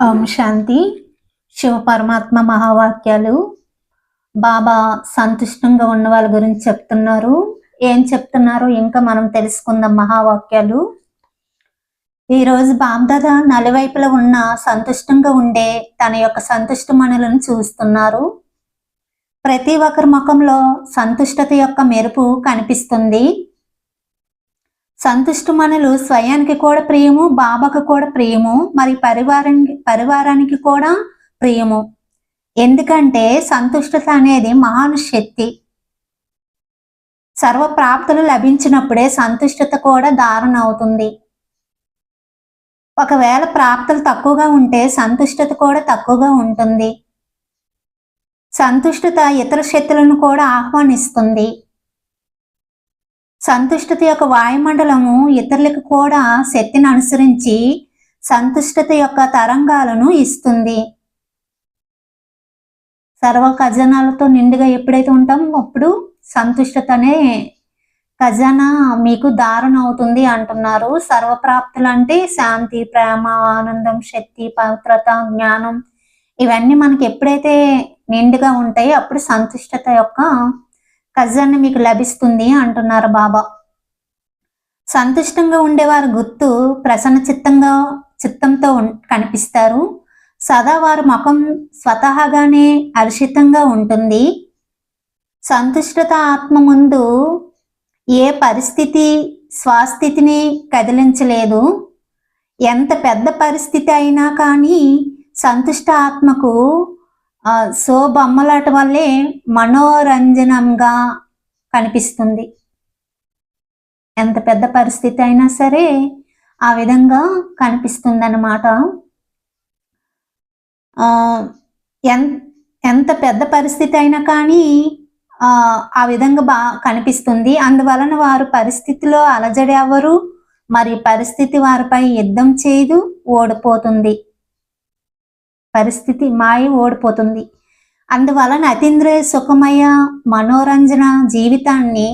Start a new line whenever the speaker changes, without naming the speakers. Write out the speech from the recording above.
ఓం శాంతి. శివ పరమాత్మ మహావాక్యాలు. బాబా సంతుష్టంగా ఉన్న వాళ్ళ గురించి చెప్తున్నారు. ఏం చెప్తున్నారు? ఇంకా మనం తెలుసుకుందాం మహావాక్యాలు. ఈరోజు బాబ్దాదా నలువైపులా ఉన్న సంతుష్టంగా ఉండే తన యొక్క సంతుష్టమణులను చూస్తున్నారు. ప్రతి ఒక్కరి ముఖంలో సంతుష్టత యొక్క మెరుపు కనిపిస్తుంది. సంతుష్టమణులు స్వయానికి కూడా ప్రియము బాబాకు కూడా ప్రియము మరి పరివారానికి పరివారానికి కూడా ప్రియము. ఎందుకంటే సంతుష్టత అనేది మహాను శక్తి సర్వప్రాప్తులు లభించినప్పుడే సంతుష్టత కూడా దారుణ అవుతుంది. ఒకవేళ ప్రాప్తులు తక్కువగా ఉంటే సంతుష్టత కూడా తక్కువగా ఉంటుంది. సంతుష్టత ఇతర శక్తులను కూడా ఆహ్వానిస్తుంది. సంతుష్టత యొక్క వాయుమండలము ఇతరులకు కూడా శక్తిని అనుసరించి సంతుష్టత యొక్క తరంగాలను ఇస్తుంది. సర్వ ఖజానాలతో నిండుగా ఎప్పుడైతే ఉంటామో అప్పుడు సంతుష్టతనే ఖజానా మీకు దారుణ అవుతుంది అంటున్నారు. సర్వప్రాప్తులు అంటే శాంతి ప్రేమ ఆనందం శక్తి పవిత్రత జ్ఞానం ఇవన్నీ మనకి ఎప్పుడైతే నిండుగా ఉంటాయో అప్పుడు సంతుష్టత యొక్క ఖజాన్ని మీకు లభిస్తుంది అంటున్నారు బాబా. సంతుష్టంగా ఉండేవారు గుర్తు ప్రసన్న చిత్తంగా చిత్తంతో కనిపిస్తారు. సదా వారి ముఖం స్వతహాగానే హర్షితంగా ఉంటుంది. సంతుష్టత ఆత్మ ముందు ఏ పరిస్థితి స్వాస్థితిని కదిలించలేదు. ఎంత పెద్ద పరిస్థితి అయినా కానీ సంతుష్ట ఆత్మకు సో బొమ్మలాట వల్లే మనోరంజనంగా కనిపిస్తుంది. ఎంత పెద్ద పరిస్థితి అయినా సరే ఆ విధంగా కనిపిస్తుంది అన్నమాట ఎంత పెద్ద పరిస్థితి అయినా కానీ ఆ ఆ విధంగా బా కనిపిస్తుంది. అందువలన వారు పరిస్థితిలో అలజడి అవ్వరు మరి పరిస్థితి వారిపై యుద్ధం చేయదు ఓడిపోతుంది. పరిస్థితి మాయ ఓడిపోతుంది. అందువలన అతీంద్రియ సుఖమయ మనోరంజన జీవితాన్ని